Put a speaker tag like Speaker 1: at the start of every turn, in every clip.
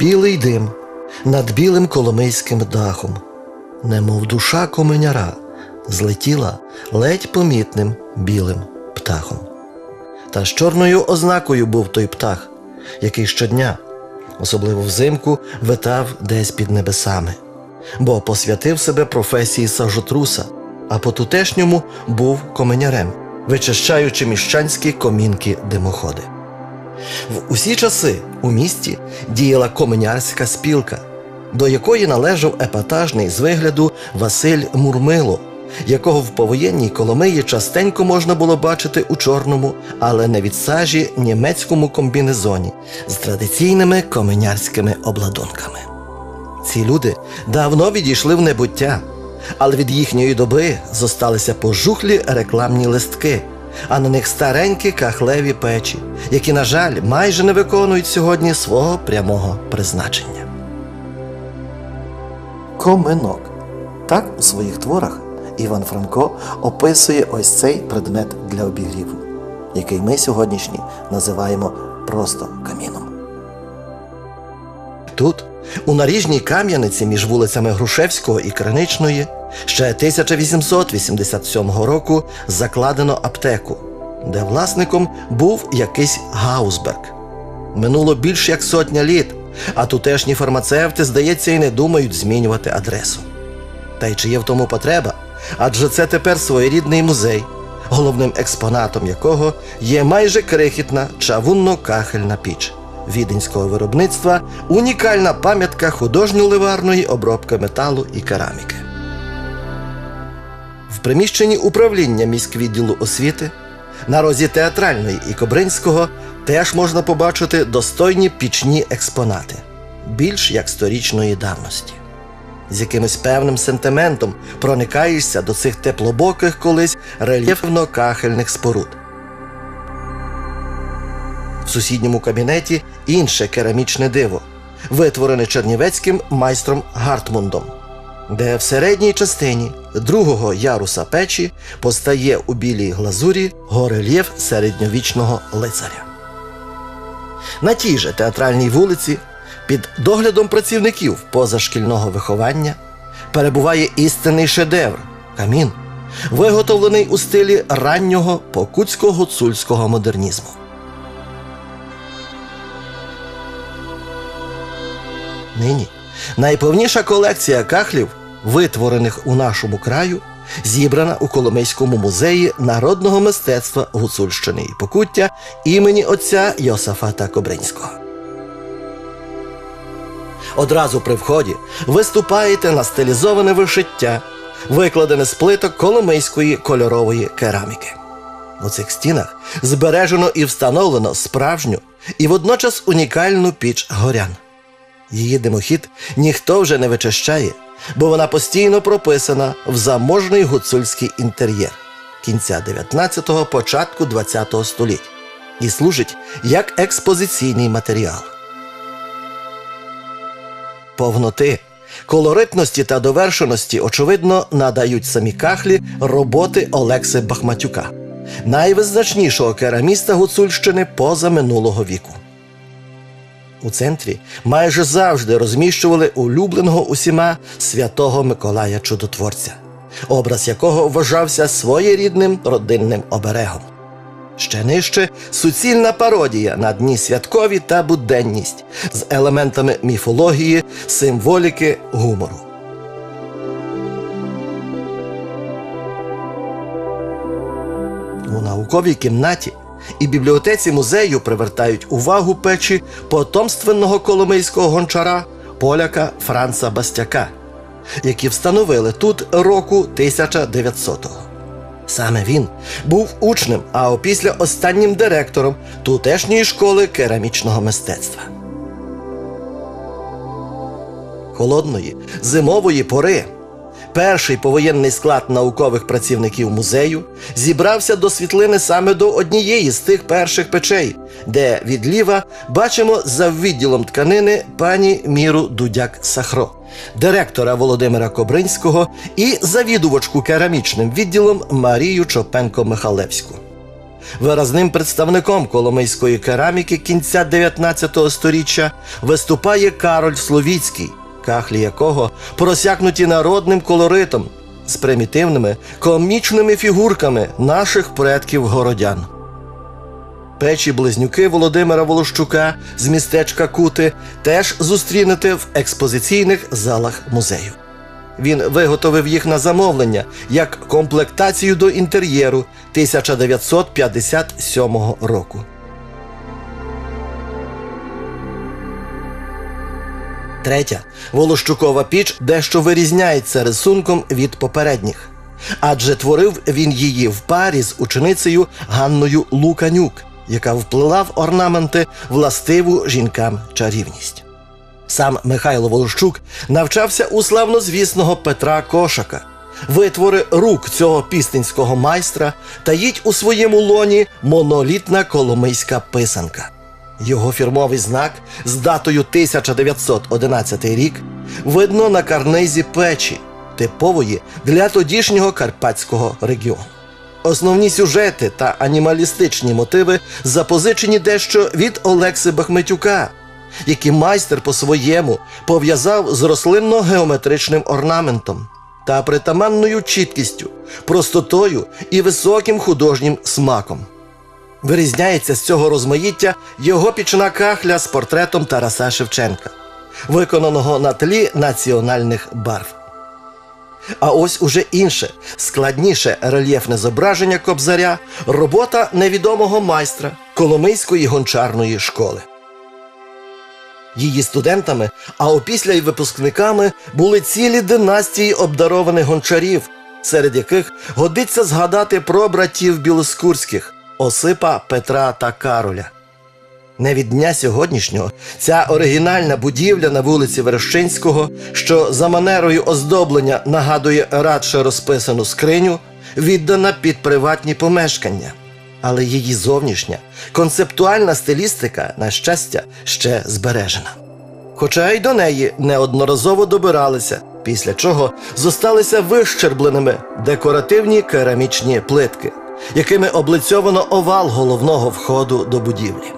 Speaker 1: Білий дим над білим коломийським дахом, немов душа коменяра, злетіла ледь помітним білим птахом. Та з чорною ознакою був той птах, який щодня, особливо взимку, витав десь під небесами, бо посвятив себе професії сажотруса, а по тутешньому був коменярем, вичищаючи міщанські комінки димоходи. В усі часи у місті діяла коменярська спілка, до якої належав епатажний з вигляду Василь Мурмило, якого в повоєнній Коломиї частенько можна було бачити у чорному, але не від сажі німецькому комбінезоні з традиційними коменярськими обладунками. Ці люди давно відійшли в небуття, але від їхньої доби зосталися пожухлі рекламні листки, а на них старенькі кахлеві печі, які, на жаль, майже не виконують сьогодні свого прямого призначення. Коминок. Так у своїх творах Іван Франко описує ось цей предмет для обігріву, який ми сьогоднішні називаємо просто каміном. Тут, у наріжній Кам'яниці між вулицями Грушевського і Криничної, ще 1887 року закладено аптеку, де власником був якийсь Гаусберг. Минуло більш як сотня літ, а тутешні фармацевти, здається, і не думають змінювати адресу. Та й чи є в тому потреба? Адже це тепер своєрідний музей, головним експонатом якого є майже крихітна чавунно-кахельна піч віденського виробництва, унікальна пам'ятка художньо-ливарної обробки металу і кераміки. В приміщенні управління міськвідділу освіти на розі театральної і Кобринського теж можна побачити достойні пічні експонати, більш як сторічної давності. З якимось певним сентиментом проникаєшся до цих теплобоких колись рельєфно-кахельних споруд. В сусідньому кабінеті інше керамічне диво, витворене чернівецьким майстром Гартмундом, де в середній частині другого яруса печі постає у білій глазурі горельєф середньовічного лицаря. На тій же театральній вулиці, під доглядом працівників позашкільного виховання, перебуває істинний шедевр камін, виготовлений у стилі раннього покутсько-гуцульського модернізму. Нині найповніша колекція кахлів, витворених у нашому краю, зібрана у Коломийському музеї народного мистецтва Гуцульщини і Покуття імені отця Йосафата Кобринського. Одразу при вході виступаєте на стилізоване вишиття, викладене з плиток коломийської кольорової кераміки. У цих стінах збережено і встановлено справжню і водночас унікальну піч горян. Її димохід ніхто вже не вичищає, бо вона постійно прописана в заможний гуцульський інтер'єр кінця 19-го, початку 20-го століть і служить як експозиційний матеріал. Повноти, колоритності та довершеності, очевидно, надають самі кахлі роботи Олекси Бахматюка, найвизначнішого кераміста Гуцульщини поза минулого віку. У центрі майже завжди розміщували улюбленого усіма святого Миколая Чудотворця, образ якого вважався своєрідним родинним оберегом. Ще нижче суцільна пародія на дні святкові та буденність з елементами міфології, символіки, гумору. У науковій кімнаті і бібліотеці музею привертають увагу печі потомственного коломийського гончара поляка Франца Бастяка, які встановили тут року 1900-го. Саме він був учнем, а опісля останнім директором тутешньої школи керамічного мистецтва. Холодної зимової пори перший повоєнний склад наукових працівників музею зібрався до світлини саме до однієї з тих перших печей, де відліва бачимо за відділом тканини пані Міру Дудяк Сахро, директора Володимира Кобринського і завідувачку керамічним відділом Марію Чопенко Михалевську. Виразним представником коломийської кераміки кінця 19 століття виступає Кароль Словіцький, кахлі якого просякнуті народним колоритом з примітивними комічними фігурками наших предків городян. Печі близнюки Володимира Волощука з містечка Кути теж зустрінете в експозиційних залах музею. Він виготовив їх на замовлення як комплектацію до інтер'єру 1957 року. Третя Волощукова піч дещо вирізняється рисунком від попередніх, адже творив він її в парі з ученицею Ганною Луканюк, яка вплила в орнаменти властиву жінкам чарівність. Сам Михайло Волощук навчався у славнозвісного Петра Кошака. Витвори рук цього пістинського майстра таїть у своєму лоні монолітна коломийська писанка. Його фірмовий знак з датою 1911 рік видно на карнизі печі, типової для тодішнього карпатського регіону. Основні сюжети та анімалістичні мотиви запозичені дещо від Олекси Бахметюка, які майстер по-своєму пов'язав з рослинно-геометричним орнаментом та притаманною чіткістю, простотою і високим художнім смаком. Вирізняється з цього розмаїття його пічна кахля з портретом Тараса Шевченка, виконаного на тлі національних барв. А ось уже інше, складніше рельєфне зображення кобзаря, робота невідомого майстра Коломийської гончарної школи. Її студентами, а опісля й випускниками були цілі династії обдарованих гончарів, серед яких годиться згадати про братів білоскурських Осипа, Петра та Кароля. Не від дня сьогоднішнього ця оригінальна будівля на вулиці Верещинського, що за манерою оздоблення нагадує радше розписану скриню, віддана під приватні помешкання. Але її зовнішня концептуальна стилістика, на щастя, ще збережена. Хоча й до неї неодноразово добиралися, після чого зосталися вищербленими декоративні керамічні плитки, якими облицьовано овал головного входу до будівлі.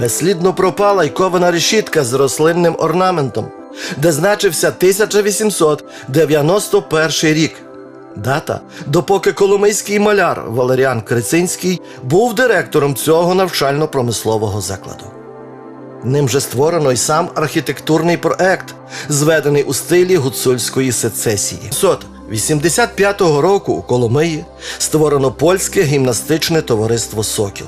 Speaker 1: Безслідно пропала й кована решітка з рослинним орнаментом, де значився 1891 рік. Дата, допоки коломийський маляр Валеріан Крицинський був директором цього навчально-промислового закладу. Ним же створено й сам архітектурний проект, зведений у стилі гуцульської сецесії. 1985 року у Коломиї створено польське гімнастичне товариство Сокіл.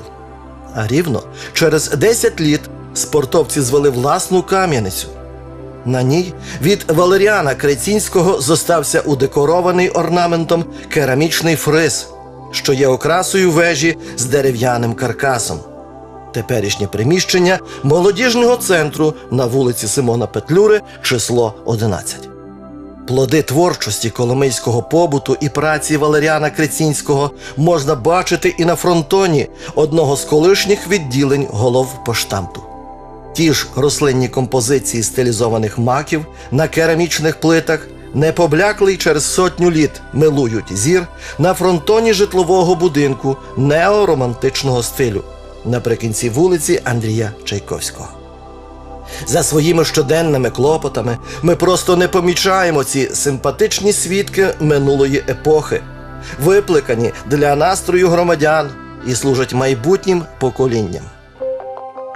Speaker 1: А рівно через 10 літ спортовці звели власну кам'яницю. На ній від Валеріана Крецінського зостався удекорований орнаментом керамічний фриз, що є окрасою вежі з дерев'яним каркасом. Теперішнє приміщення молодіжного центру на вулиці Симона Петлюри, число 11. Плоди творчості коломийського побуту і праці Валеріана Крецінського можна бачити і на фронтоні одного з колишніх відділень голов поштамту. Ті ж рослинні композиції стилізованих маків на керамічних плитах не поблекли й через сотню літ милують зір на фронтоні житлового будинку неоромантичного стилю наприкінці вулиці Андрія Чайковського. За своїми щоденними клопотами ми просто не помічаємо ці симпатичні свідки минулої епохи, випликані для настрою громадян і служать майбутнім поколінням.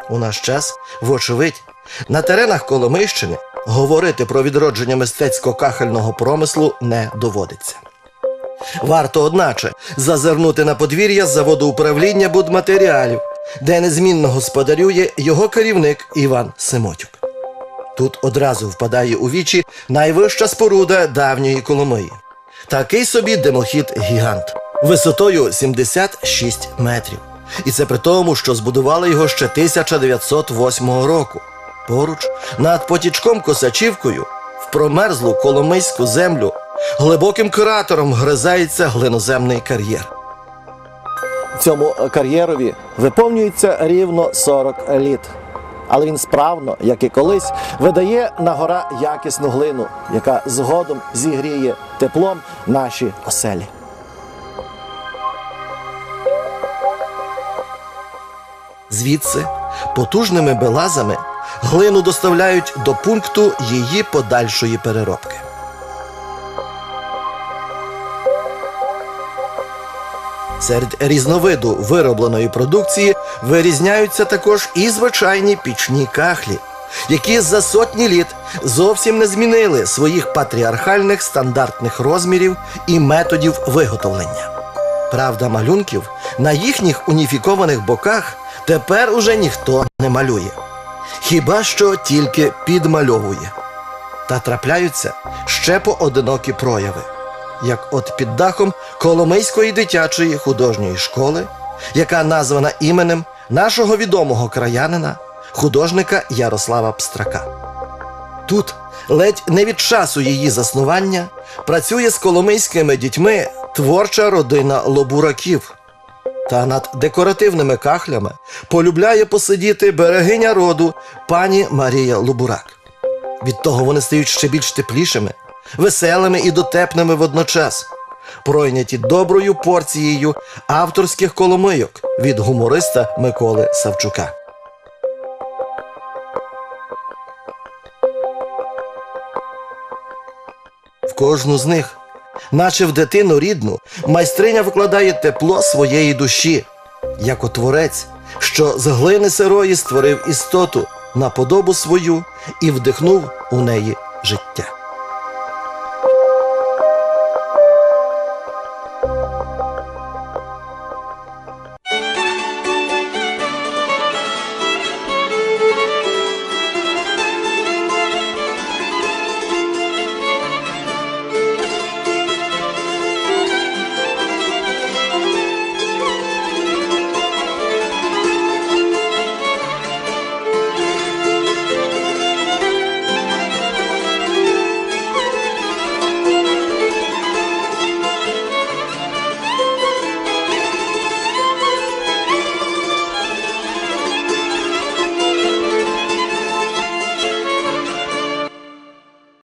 Speaker 1: У наш час, вочевидь, на теренах Коломийщини говорити про відродження мистецько-кахельного промислу не доводиться. Варто, одначе, зазирнути на подвір'я заводу управління будматеріалів, де незмінно господарює його керівник Іван Симотюк. Тут одразу впадає у вічі найвища споруда давньої Коломиї. Такий собі димохід гігант висотою 76 метрів. І це при тому, що збудували його ще 1908 року. Поруч, над потічком Косачівкою, в промерзлу коломийську землю, глибоким кратером гризається глиноземний кар'єр. Цьому кар'єрові виповнюється рівно 40 літ. але він справно, як і колись, видає на гора якісну глину, яка згодом зігріє теплом наші оселі. Звідси потужними белазами глину доставляють до пункту її подальшої переробки. Серед різновиду виробленої продукції вирізняються також і звичайні пічні кахлі, які за сотні літ зовсім не змінили своїх патріархальних стандартних розмірів і методів виготовлення. Правда, малюнків на їхніх уніфікованих боках тепер уже ніхто не малює. Хіба що тільки підмальовує. Та трапляються ще поодинокі прояви, як от під дахом Коломийської дитячої художньої школи, яка названа іменем нашого відомого краянина, художника Ярослава Пстрака. Тут, ледь не від часу її заснування, працює з коломийськими дітьми творча родина лобураків. Та над декоративними кахлями полюбляє посидіти берегиня роду пані Марія Лобурак. Від того вони стають ще більш теплішими, веселими і дотепними водночас, пройняті доброю порцією авторських коломийок від гумориста Миколи Савчука. В кожну з них, наче в дитину рідну, майстриня викладає тепло своєї душі, як отворець, що з глини сирої створив істоту на подобу свою і вдихнув у неї життя.